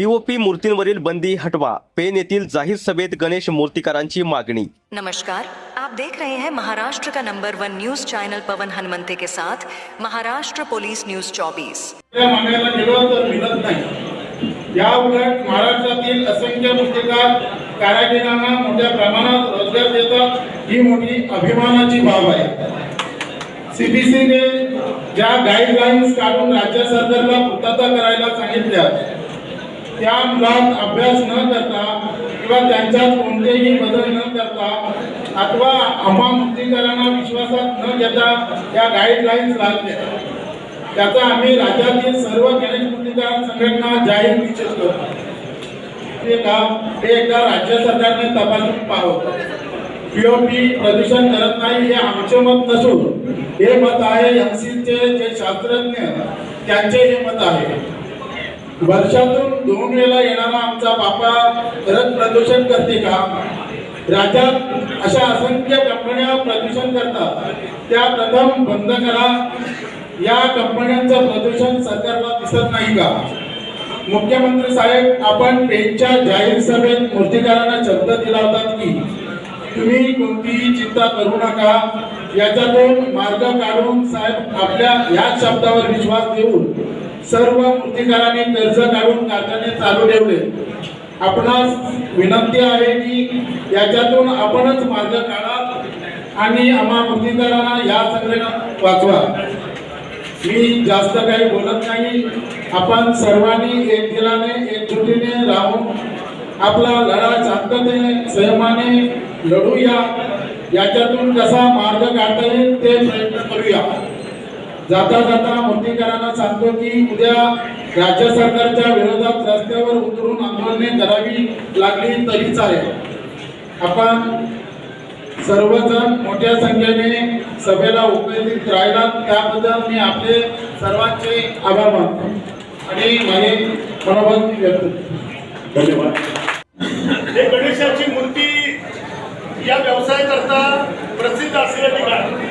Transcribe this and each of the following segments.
POP मूर्तींवरील बंदी हटवा. Pen येथील जाहीर सभेत गणेश मूर्तिकारांची मागणी. नमस्कार. आप देख रहे हैं महाराष्ट्र का number one news channel Pavan Hanumante के साथ महाराष्ट्र पुलिस न्यूज 24 त्या मागायला गेलो तर मिळत नाही. या उलट महाराष्ट्रातील असंख्य मूर्तिकार कारागिरांना मोठ्या प्रमाणात रोजगार देतात ही मोठी अभिमानाची बाब आहे. सीबीसीने ज्या गाईडलाईन्स काढून राज्य सरकारला पूर्तता करायला सांगितल्या त्या मुलात अभ्यास न करता किंवा त्यांच्यात कोणतेही बदल न करता अथवा आम्हा विश्वासात न घेता त्या गाईडलाईन्स लागल्या. त्याचा आम्ही राज्यातील सर्व गणेश मूर्तिकार संघटना जाहीर निषेध करतो ते काम हे एकदा राज्य सरकारने तपासून पाहावं. पीओपी प्रदूषण करत नाही हे आमचे मत नसून हे मत आहे एमसीचे जे शास्त्रज्ञ त्यांचे हे मत आहे. वर्षातून दोन वेळेला येणारा आमचा बापा परत प्रदूषण करते का? राज्यात अशा असंख्य कंपन्या प्रदूषण करतात. त्या प्रथम बंद करा. या कंपन्यांचं प्रदूषण सरकारला दिसत नाही का? मुख्यमंत्री साहेब आपण पेनच्या जाहीर सभेत मूर्तिकारांना शब्द दिला होता की तुम्ही कोणतीही चिंता करू नका. याच्यातून मार्ग काढून साहेब आपल्या याच शब्दावर विश्वास देऊन सर्व मूर्तिकारांनी कर्ज काढून कारखाने चालू ठेवले. आपणास विनंती आहे की याच्यातून आपणच मार्ग काढा आणि आम्हा मूर्तिकारांना या सगळ्यांना वाचवा. मी जास्त काही बोलत नाही. आपण सर्वांनी एक दिलाने एकजुटीने राहून आपला लढा शांततेने संयमाने लढूया. याच्यातून कसा मार्ग काढता येईल ते प्रयत्न करूया. जाता जाता मूर्तिकारांना सांगतो की उद्या राज्य सरकारच्या विरोधात रस्त्यावर उतरून आंदोलने करावी लागली तरी चालेल. आपण सर्वजण मोठ्या संख्येने सभेला उपस्थित राहिला त्याबद्दल मी आपले सर्वांचे आभार मानतो आणि माझे मनोबल व्यक्त धन्यवाद. हे गणेशाची मूर्ती या व्यवसायाकरता प्रसिद्ध असलेलं ठिकाण.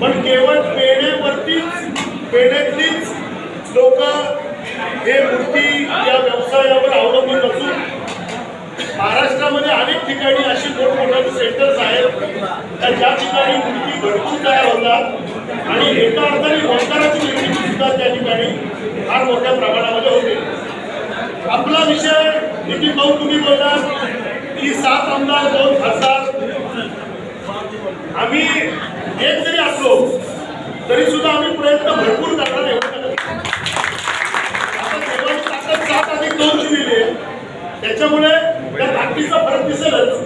पण केवळ पेढेवरतीच पेढेतलीच लोक हे मूर्ती या व्यवसायावर अवलंबून असून महाराष्ट्रामध्ये अनेक ठिकाणी अशी मोठमोठे सेंटर्स आहेत. का ज्या ठिकाणी मूर्ती भरपूर तयार होतात आणि एका अर्थाने रोजगाराची निर्मिती सुद्धा त्या ठिकाणी फार मोठ्या प्रमाणामध्ये होते. आपला विषय नितीन भाऊ तुम्ही बोलला की सात आमदार दोन खासदार. आम्ही एक जरी असलो तरी सुद्धा आम्ही प्रयत्न भरपूर करणार एवढं दोन दिलेली आहे. त्याच्यामुळे त्या ताकदीचा फरक दिसेलच.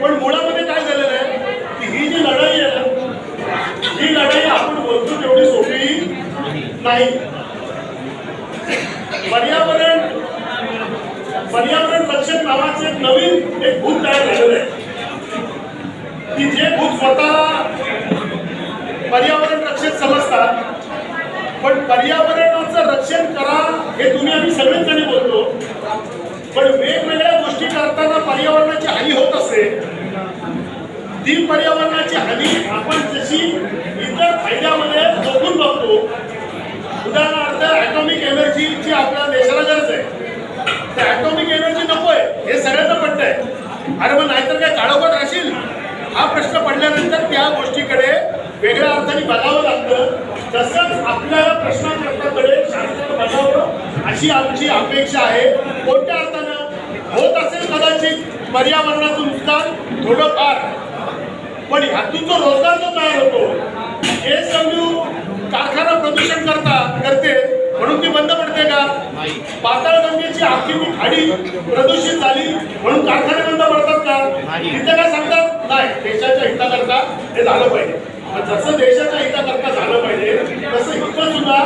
पण मुळामध्ये काय झालेलं आहे की ही जी लढाई आहे ना ही लढाई आपण बोलतो तेवढी सोपी नाही. पर्यावरण पर्यावरण रक्षण नावाचे एक नवीन एक भूत तयार झालेलं आहे. की जे भूत स्वतः पर्यावरण रक्षक समजतात पण पर्यावरणाचं रक्षण करा हे तुम्ही आम्ही सगळेच जणी बोलतो पण वेगवेगळ्या गोष्टी करताना पर्यावरणाची हानी होत असते ती पर्यावरणाची हानी आपण जशी इतर फायद्यामध्ये जोखून बघतो उदाहरणार्थ ॲटॉमिक एनर्जीची आपल्या देशाला गरज आहे. तर ॲटॉमिक एनर्जी नकोय हे सगळ्यांना पडतंय अरे मग नाहीतर काय काळोखात हा प्रश्न पडल्यानंतर त्या गोष्टीकडे वेगळ्या अर्थाने बघावं लागतं. तसंच आपल्या प्रश्नाकडे शास्त्र बघावं अशी आमची अपेक्षा आहे. कोणत्या अर्थानं होत असेल कदाचित पर्यावरणाचं नुकसान थोडंफार. पण ह्यातून जो रोजगार जो तयार होतो हे समजू कारखाना प्रदूषण करता करते. म्हणून ती बंद पडते का? पाताळगंगेची आखी खाडी प्रदूषित झाली म्हणून कारखाने बंद पडतात का? तिथे काय सांगतात? नाही देशाच्या हिताकरता हे झालं पाहिजे. जसं देशाच्या हिताकरता झालं पाहिजे तसं इथं सुद्धा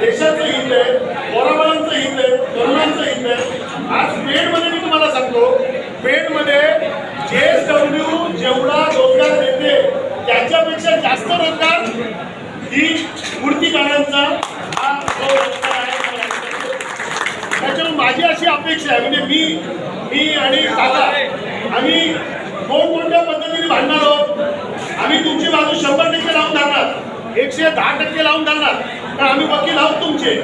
देशाचं हित आहे पोराबाळांचं हित आहे तरुणांचं हित आहे. आज पेडमध्ये मी तुम्हाला सांगतो पेडमध्ये जे डब्ल्यू जेवढा रोजगार देते त्याच्यापेक्षा जास्त रोजगार ही मूर्तिकारांचा त्याच्यामुळे माझी अशी अपेक्षा आहे. म्हणजे मी मी आणि काका आम्ही कोणकोणत्या पद्धतीने भांडणार आहोत. आम्ही तुमची बाजू शंभर टक्के लावून धरणार. एकशे दहा टक्के लावून धरणार. तर आम्ही वकील आहोत तुमचे.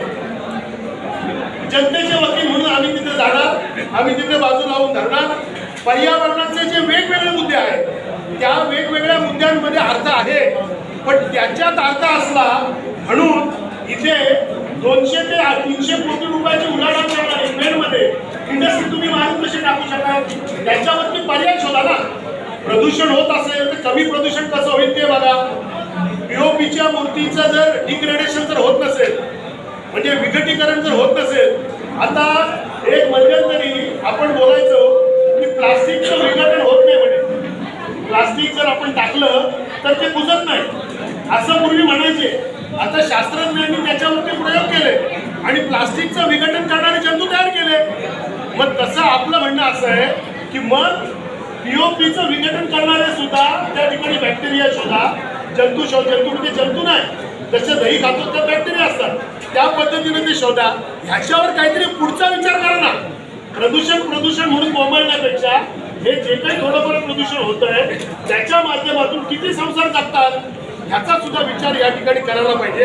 जनतेचे वकील म्हणून आम्ही तिथे जाणार. आम्ही तिथे बाजू लावून धरणार. पर्यावरणाचे जे वेगवेगळे मुद्दे आहेत त्या वेगवेगळ्या मुद्द्यांमध्ये अर्थ आहे. पण त्याच्यात अर्थ असला म्हणून इथे दोनशे ते तीनशे कोटी रुपयाची उलाढाल करणारे पेडमध्ये इंडस्ट्री तुम्ही वाहन कशी टाकू शकाल? त्याच्यावरती पर्याय शोधा ना. प्रदूषण होत असेल तर कमी प्रदूषण कसं होईल ते बघा. पीओपीच्या मूर्तीचं जर डिग्रेडेशन जर होत नसेल म्हणजे विघटीकरण जर होत नसेल आता एक मध्यंतरी आपण बोलायचो की प्लास्टिकचं विघटन होत नाही म्हणे. प्लास्टिक जर आपण टाकलं तर ते कुजत नाही. असं पूर्वी म्हणायचे. आता शास्त्रज्ञांनी त्याच्यावरती प्रयोग केले आणि प्लास्टिकचं विघटन करणारे जंतू तयार केले. मग तसं आपलं म्हणणं असं आहे की मग पीओपीचं विघटन करणारे सुद्धा त्या ठिकाणी बॅक्टेरिया शोधा जंतू शोध जंतू म्हणजे जंतू नाही. जसे दही खातो तर बॅक्टेरिया असतात. त्या पद्धतीने ते शोधा. ह्याच्यावर काहीतरी पुढचा विचार करा ना. प्रदूषण प्रदूषण म्हणून बोंबळण्यापेक्षा हे जे काही थोडंफार प्रदूषण होत आहे त्याच्या माध्यमातून किती संसार जगतात? ह्याचा सुद्धा विचार या ठिकाणी करायला पाहिजे.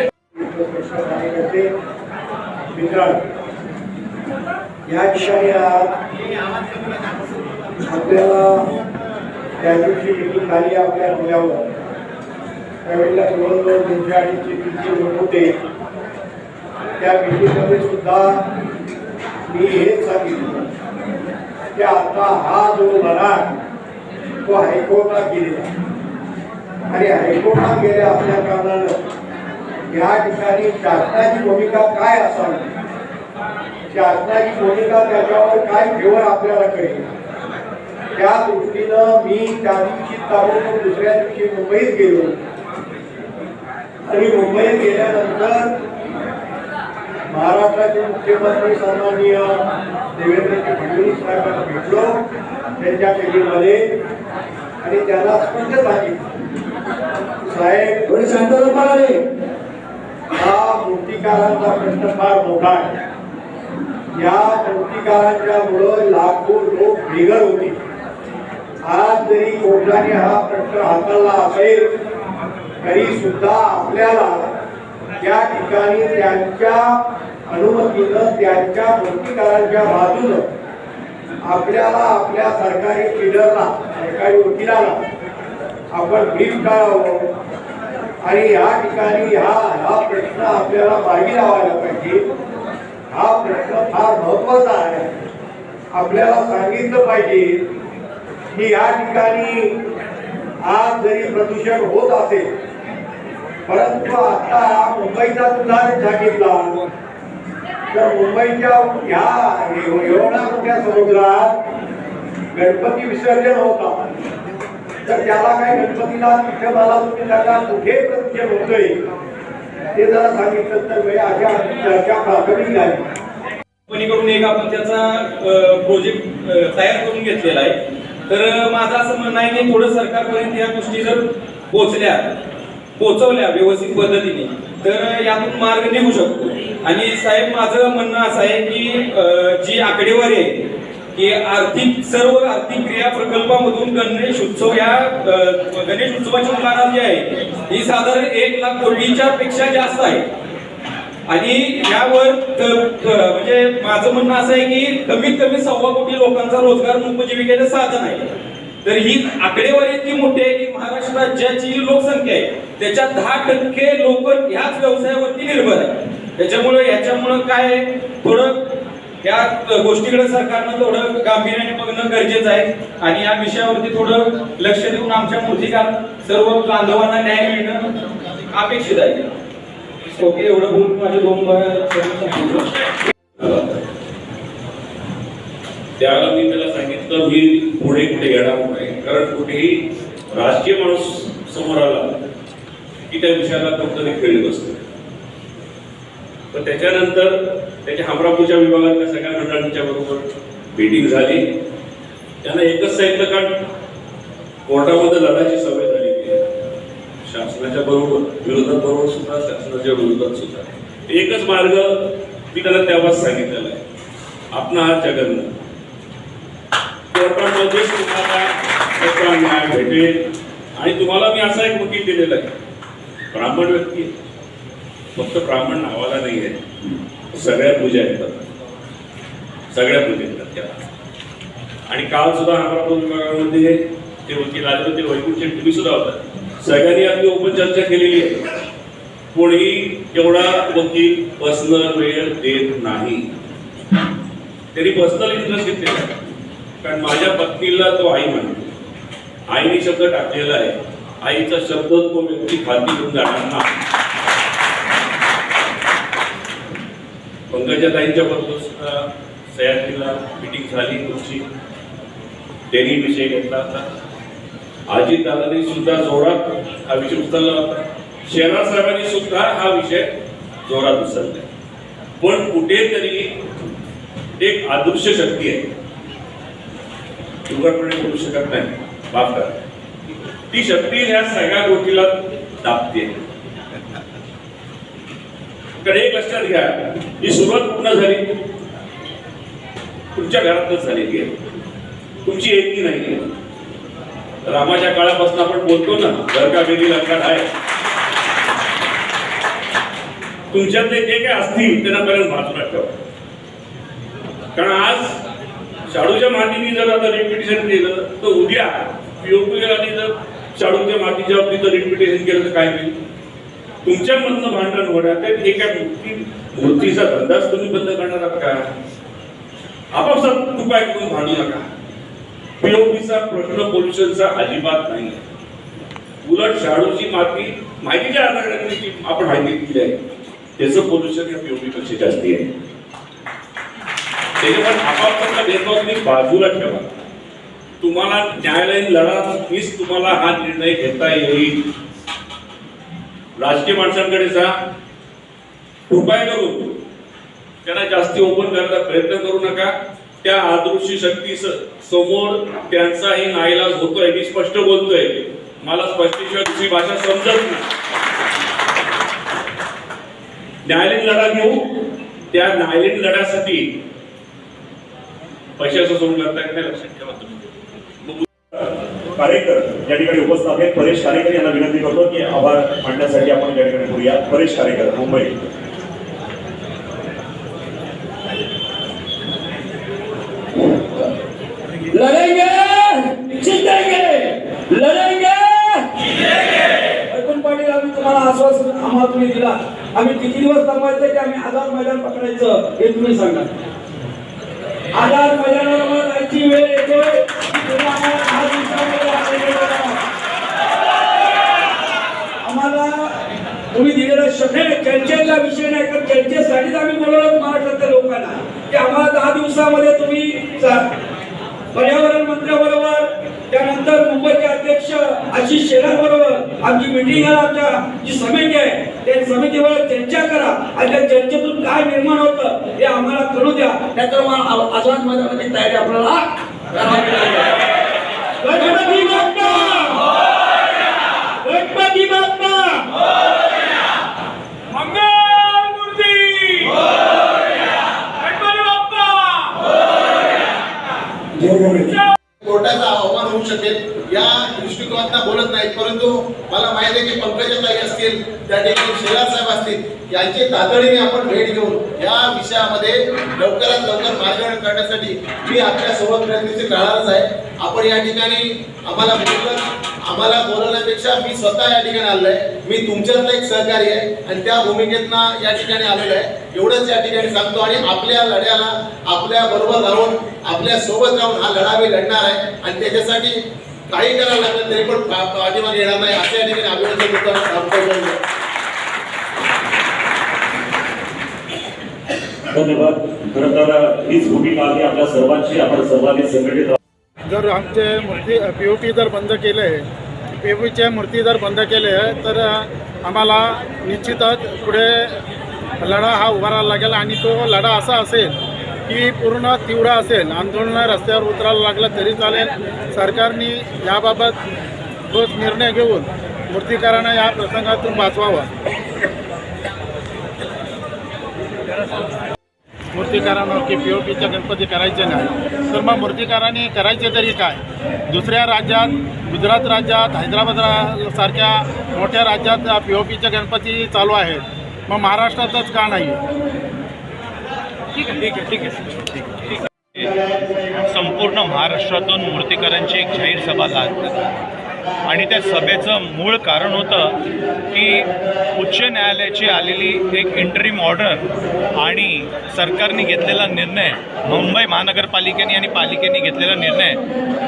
या ठिकाणी आपल्याला त्या दिवशी मिटिंग झाली आपल्या पुण्यावर त्यावेळेला जवळजवळ दोनशे अडीचशे तीनशे लोक होते त्या मिटिंगमध्ये सुद्धा मी हेच सांगितलं की आता हा जो लढा तो हायकोर्टात गेलेला आणि हायकोर्टात गेले असल्या कारणानं या ठिकाणी शासनाची भूमिका काय असावी? शासनाची भूमिका त्याच्यावर काय फेवर आपल्याला कळेल? त्या दृष्टीनं मी त्या दिवशी चालू दुसऱ्या दिवशी मुंबईत गेलो. आणि मुंबईत गेल्यानंतर महाराष्ट्राचे मुख्यमंत्री सन्माननीय देवेंद्र फडणवीस साहेबांना भेटलो. त्यांच्या केंद्रीमध्ये आणि त्यांना स्पष्ट सांगितलं. साहेब थोडी शांतता पाळावी हा मूर्तिकारांचा प्रश्न फार मोठा आहे. या मूर्तिकारांच्या मुळे लाखो लोक बेघर होते. आज जरी कोर्टाने हा प्रश्न हाताळला असेल तरी सुद्धा आपल्याला त्या ठिकाणी त्यांच्या अनुमतीनं त्यांच्या मूर्तिकारांच्या बाजूनं आपल्याला आपल्या सरकारी लीडरला सरकारी वकिलाला आपण ब्रीफ करावं आणि या ठिकाणी हा हा प्रश्न आपल्याला मार्गी लावायला पाहिजे. हा प्रश्न फार महत्त्वाचा आहे. आपल्याला सांगितलं पाहिजे की या ठिकाणी आज जरी प्रदूषण होत असेल परंतु आता मुंबईचा उदाहरण सांगितला. तर मुंबईच्या ह्या एवढ्या मोठ्या समुद्रात गणपती विसर्जन होता. तर त्याला काय गणपतीला विठ्ठलाला तुम्ही त्याला कुठे प्रत्येक होतोय ते जरा सांगितलं तर म्हणजे अशा चर्चा प्राथमिक झाली कंपनीकडून एक आपण त्याचा प्रोजेक्ट तयार करून घेतलेला आहे. तर माझं असं म्हणणं आहे की थोडं सरकारपर्यंत या गोष्टी जर पोचल्या पोचवल्या व्यवस्थित पद्धतीने तर यातून मार्ग निघू शकतो. आणि साहेब माझं म्हणणं असं आहे की जी आकडेवारी आहे की आर्थिक सर्व आर्थिक क्रिया प्रकल्पामधून गणेश उत्सव या गणेश उत्सवाची उलाढाल जी आहे ही साधारण एक लाख कोटीच्या पेक्षा जास्त आहे. आणि यावर म्हणजे माझं म्हणणं असं आहे की कमीत कमी सव्वा कोटी लोकांचा रोजगार उपजीविकेचं साधन आहे. तर ही आकडेवारी इतकी मोठी आहे की महाराष्ट्र राज्याची जी लोकसंख्या आहे त्याच्यात दहा टक्के लोक ह्याच व्यवसायावरती निर्भर आहे. त्याच्यामुळे ह्याच्यामुळं काय थोडं या गोष्टीकडे सरकारनं थोडं गांभीर्याने बघणं गरजेचं आहे. आणि या विषयावरती थोडं लक्ष देऊन आमच्या मूर्तीकार सर्व बांधवांना न्याय मिळणं अपेक्षित आहे. ओके एवढं बोलून माझे दोन त्याला मी त्याला सांगितलं मी पुढे कुठे येणार नाही. कारण कुठेही राजकीय माणूस समोर आला की त्या विषयाला कोणतरी खेळली बसतो. पण त्याच्यानंतर त्याच्या हमरापूरच्या विभागातल्या सगळ्या मंडळांच्या बरोबर मिटिंग झाली. त्यांना एकच सांगितलं कारण कोर्टामध्ये लढायची सवय झाली शासनाच्या बरोबर विरोधात बरोबर सुद्धा शासनाच्या विरोधात सुद्धा. एकच मार्ग मी त्याला तेव्हाच सांगितलेला आहे. आपण हा जगन कोर्टामध्ये तुम्हाला न्याय भेटेल. आणि तुम्हाला मी असा एक वकील दिलेला आहे. ब्राह्मण व्यक्ती आहे. फक्त ब्राह्मण नावाला नाही आहे. सगळ्या पूजा येतात सगळ्या पूजेतात त्या आणि काल सुद्धा अमरापूर विभागामध्ये ते वकील आले होते वैकुंठचे तुम्ही सुद्धा होता सगळ्यांनी आपली ओपन चर्चा केलेली आहे. कोणी एवढा वकील पर्सनल वेळ देत नाही. त्यांनी पर्सनल इंटरेस्ट घेतलेला आहे. कारण माझ्या पत्नीला तो आई म्हणतो आईने शब्द टाकलेला आहे. आईचा शब्द तो व्यक्ती खाती घेऊन जाणार नाही. पंकजाताईंच्या बरोबर सुद्धा सह्याद्रीला मिटिंग झाली तुमची. त्यांनी विषय घेतला होता आजी दादानी सुद्धा जोरात हा विषय उचलला होता. शेरार साहेबांनी सुद्धा हा विषय जोरात उचलला. पण कुठेतरी एक अदृश्य शक्ती आहे. दुर्घटपणे करू शकत नाही. माफ करा. ती शक्ती ह्या सगळ्या गोष्टीला दाबते. कडे एक लक्षात घ्या. ही सुरुवात पूर्ण झाली. तुमच्या घरातच झालेली आहे तुमची एकी नाही रामाच्या काळापासून आपण बोलतो ना घर का वेदी लंकात आहे तुमच्यातले जे काही असतील त्यांना पहिल्यांदा बाजूला ठेवा कारण आज शाडूच्या मातीने जर आता रिपिटेशन केलं तर उद्या पीओपीआरने जर शाडूच्या मातीच्या बाबतीत रिपिटेशन केलं तर काय होईल? तुमच्यामधनं भांडण होण्यात एका हे काय मूर्ती मूर्तीचा धंदाच तुम्ही बंद करणार आहात का? आपापसात उपाय करून भांडू नका. पीओपीचा प्रश्न पोल्युशनचा अजिबात नाही. उलट शाडूची माती माहितीच्या आधाराने आपण माहिती दिली आहे. त्याचं पोल्युशन या पीओपी पेक्षा जास्ती आहे? त्याच्यामुळे आपापसातला भेदभाव तुम्ही बाजूला ठेवा. तुम्हाला न्यायालयीन लढा हीच तुम्हाला हा निर्णय घेता येईल. राजकीय माणसांकडे जा. उपाय करून त्यांना जास्ती ओपन करायचा प्रयत्न करू नका. त्या आदृशी शक्ती समोर त्यांचाही नाईलाज होतोय मी स्पष्ट बोलतोय. मला स्पष्टीशिवाय दुसरी भाषा समजत नाही. न्यायालयीन लढा घेऊ. त्या न्यायालयीन लढ्यासाठी पैशाचं सोडून करता येत नाही लक्षात ठेवा तुम्ही. कार्यकर या ठिकाणी उपस्थित आहेत. परेश कारेकर यांना विनंती करतो की आभार मांडण्यासाठी आपण या ठिकाणी बोलूया. परेश कारेकर मुंबई. लढेंगे जिंकेंगे लढेंगे. अर्जुन पाटील आम्ही तुम्हाला आश्वासन आम्हाला तुम्ही दिला. आम्ही किती दिवस थांबायचं की आम्ही आझाद मैदान पकडायचं हे तुम्ही सांगा. आझाद मैदानावर जायची वेळ येतोय तुम्ही आम्हाला दहा दिवसामध्ये आदेश द्या. आम्हाला तुम्ही दिलेला शब्द नाही, चर्चेचा विषय नाही कारण चर्चेसाठीच आम्ही बोलवलं महाराष्ट्रातल्या लोकांना. की आम्हाला दहा दिवसामध्ये तुम्ही पर्यावरण मंत्र्याबरोबर त्यानंतर मुंबईचे अध्यक्ष आशिष शेलार बरोबर आमची मिटिंग आहे आमच्या जी समिती आहे त्या समितीवर चर्चा करा. आणि त्या चर्चेतून काय निर्माण होतं हे आम्हाला कळू द्या. नाहीतर मग आ- आझाद मैदानाची तयारी आपल्याला करावी लागेल. गणपती बाप्पा गणपती बाप्पा कोर्टाचा अवमान होऊ शकेल. या दृष्टिकोनात बोलत नाहीत परंतु मला माहिती आहे की पंकजाताई असतील त्या ठिकाणी शेलार साहेब असतील यांची तातडीने आपण भेट घेऊन या विषयामध्ये लवकरात लवकर मार्गदर्शन करण्यासाठी मी आपल्यासोबत प्रयत्नशील राहणारच आहे. आपण या ठिकाणी आम्हाला बोललं आम्हाला बोलवण्यापेक्षा मी स्वतः या ठिकाणी आलोय मी तुमच्यातलं एक सहकारी आहे आणि त्या भूमिकेतनं या ठिकाणी आलेलो आहे. एवढंच या ठिकाणी सांगतो आणि आपल्या लढ्याला आपल्या बरोबर राहून आपल्यासोबत राहून हा लढा मी लढणार आहे. आणि त्याच्यासाठी काही करायला लागलं तरी पण पाठीमागे येणार नाही असं या ठिकाणी अभिनंदन. धन्यवाद. खरं तर हीच भूमिका आहे आपल्या सर्वांची आपण सर्वांनी संघटित जर आमचे मूर्ती पी ओ पी जर बंद केले पी ओ पीचे मूर्ती जर बंद केले तर आम्हाला निश्चितच पुढे लढा हा उभारायला लागेल आणि तो लढा असा असेल की पूर्ण तीव्र असेल आंदोलन रस्त्यावर उतरायला लागलं तरी चालेल. सरकारने याबाबत रोज निर्णय घेऊन मूर्तिकारांना या प्रसंगातून वाचवावं. मूर्तिकारांवर की पी ओ पीच्या गणपती करायचे नाही तर मग मूर्तिकारांनी करायचे तरी काय? दुसऱ्या राज्यात गुजरात राज्यात हैदराबाद सारख्या मोठ्या राज्यात पी ओ पीचे गणपती चालू आहेत. मग महाराष्ट्रातच का नाही? संपूर्ण महाराष्ट्रातून मूर्तीकारांची एक जाहीर सभा लागतात आणि त्या सभेचं मूळ कारण होतं की उच्च न्यायालयाची आलेली एक इंटरिम ऑर्डर आणि सरकारने घेतलेला निर्णय मुंबई महानगरपालिकेने आणि पालिकेने घेतलेला निर्णय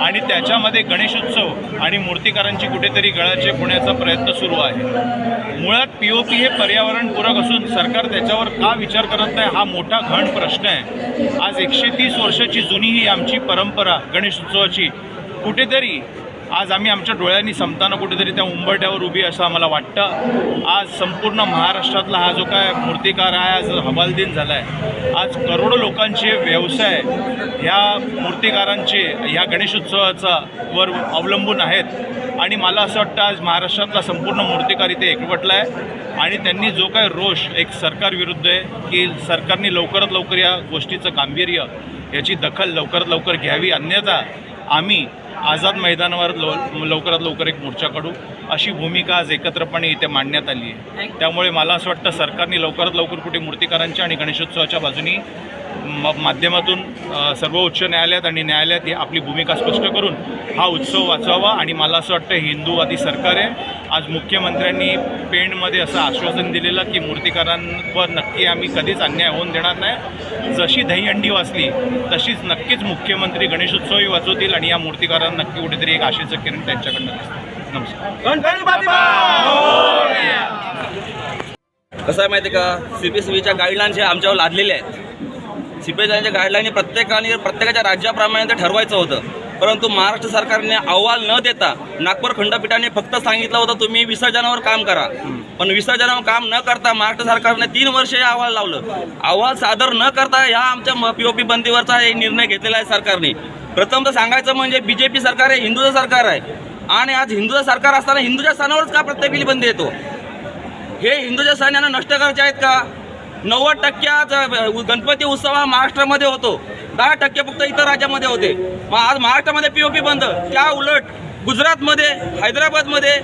आणि त्याच्यामध्ये गणेशोत्सव आणि मूर्तिकारांची कुठेतरी गळाचे पुण्याचा प्रयत्न सुरू आहे. मुळात पी ओ पी हे पर्यावरणपूरक असून सरकार त्याच्यावर का विचार करत नाही हा मोठा घण प्रश्न आहे. आज एकशे तीस वर्षाची जुनी ही आमची परंपरा गणेशोत्सवाची कुठेतरी आज आम्ही आमच्या डोळ्यांनी संपताना कुठेतरी त्या उंबरट्यावर उभी असं आम्हाला वाटतं. आज संपूर्ण महाराष्ट्रातला हा जो काय मूर्तिकार आहे आज हवालदिन झाला आहे आज करोडो लोकांचे व्यवसाय ह्या मूर्तिकारांचे ह्या गणेशोत्सवाचा वर अवलंबून आहेत. आणि मला असं वाटतं आज महाराष्ट्रातला संपूर्ण मूर्तिकार इथे एकवटला आहे आणि त्यांनी जो काय रोष एक सरकार विरुद्ध आहे की सरकारने लवकरात लवकर या गोष्टीचं गांभीर्य याची दखल लवकरात लवकर घ्यावी अन्यथा आम्ही आझाद मैदानावर लव लवकरात लवकर एक मोर्चा काढू. अशी भूमिका आज एकत्रपणे इथे मांडण्यात आली आहे. त्यामुळे मला असं वाटतं सरकारने लवकरात लवकर कुठे मूर्तिकारांच्या आणि गणेशोत्सवाच्या बाजूनी माध्यमातून अ, सर्वोच्च न्यायालयात आणि न्यायालयात ही आपली भूमिका स्पष्ट करून हा उत्सव वाचवावा आणि मला असं वाटतं हिंदूवादी सरकार आहे आज मुख्यमंत्र्यांनी पेणमध्ये असं आश्वासन दिलेलं की मूर्तिकारांवर नक्की आम्ही कधीच अन्याय होऊन देणार नाही. जशी दहीहंडी वाचली तशीच नक्कीच मुख्यमंत्री गणेशोत्सवही वाचवतील आणि या मूर्तिकारांना नक्की कुठेतरी एक आशेचं किरण त्यांच्याकडनं दिसतं नमस्कार. कसं आहे माहिती आहे का? सी पी बीच्या गाईडलाईन्स हे आमच्यावर लादलेले आहेत सी गाईडलाईन प्रत्येकाने प्रत्येकाच्या राज्याप्रमाणे ते ठरवायचं होतं. परंतु महाराष्ट्र सरकारने अहवाल न देता नागपूर खंडपीठाने फक्त सांगितलं होतं तुम्ही विसर्जनावर काम करा. पण विसर्जनावर काम न करता महाराष्ट्र सरकारने तीन वर्ष हे अहवाल लावलं. अहवाल सादर न करता ह्या आमच्या पी ओ पी बंदीवरचा हे निर्णय घेतलेला आहे सरकारने. प्रथम तर सांगायचं म्हणजे बी जे पी सरकार आहे हिंदूचं सरकार आहे. आणि आज हिंदूचं सरकार असताना हिंदूच्या सणावरच का प्रत्येकी बंदी येतो? हे हिंदूच्या सण यांना नष्ट करायचे आहेत का? नव्वद टक्क्याचा गणपती उत्सव हा महाराष्ट्रामध्ये होतो. दहा टक्के फक्त इतर राज्यामध्ये होते. मग आज महाराष्ट्रामध्ये पी ओ पी बंद. त्या उलट गुजरातमध्ये हैदराबादमध्ये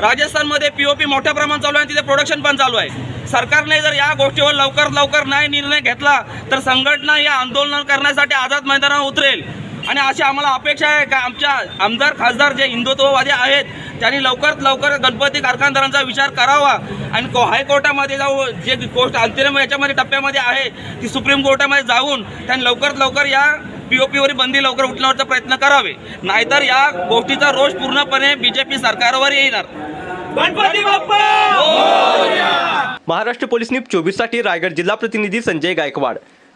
राजस्थानमध्ये पी ओ पी मोठ्या प्रमाणात चालू आहे आणि तिथे प्रोडक्शन पण चालू आहे. सरकारने जर या गोष्टीवर लवकर लवकर नाही निर्णय घेतला तर संघटना या आंदोलन करण्यासाठी आझाद मैदानावर उतरेल. आणि अशी आम्हाला अपेक्षा आहे का आमच्या आमदार खासदार जे हिंदुत्ववादी आहेत त्यांनी लवकरात लवकर गणपती कारखानदारांचा विचार करावा. आणि को हायकोर्टामध्ये जाऊ जे गोष्ट अंतिम याच्यामध्ये टप्प्यामध्ये आहे ती सुप्रीम कोर्टामध्ये जाऊन त्यांनी लवकरात लवकर या पी ओ पीवरील बंदी लवकर उठण्याचा प्रयत्न करावे. नाहीतर या गोष्टीचा रोष पूर्णपणे बी जे पी सरकारवर येणार. गणपती महाराष्ट्र पोलीस न्यूज चोवीससाठी रायगड जिल्हा प्रतिनिधी संजय गायकवाड.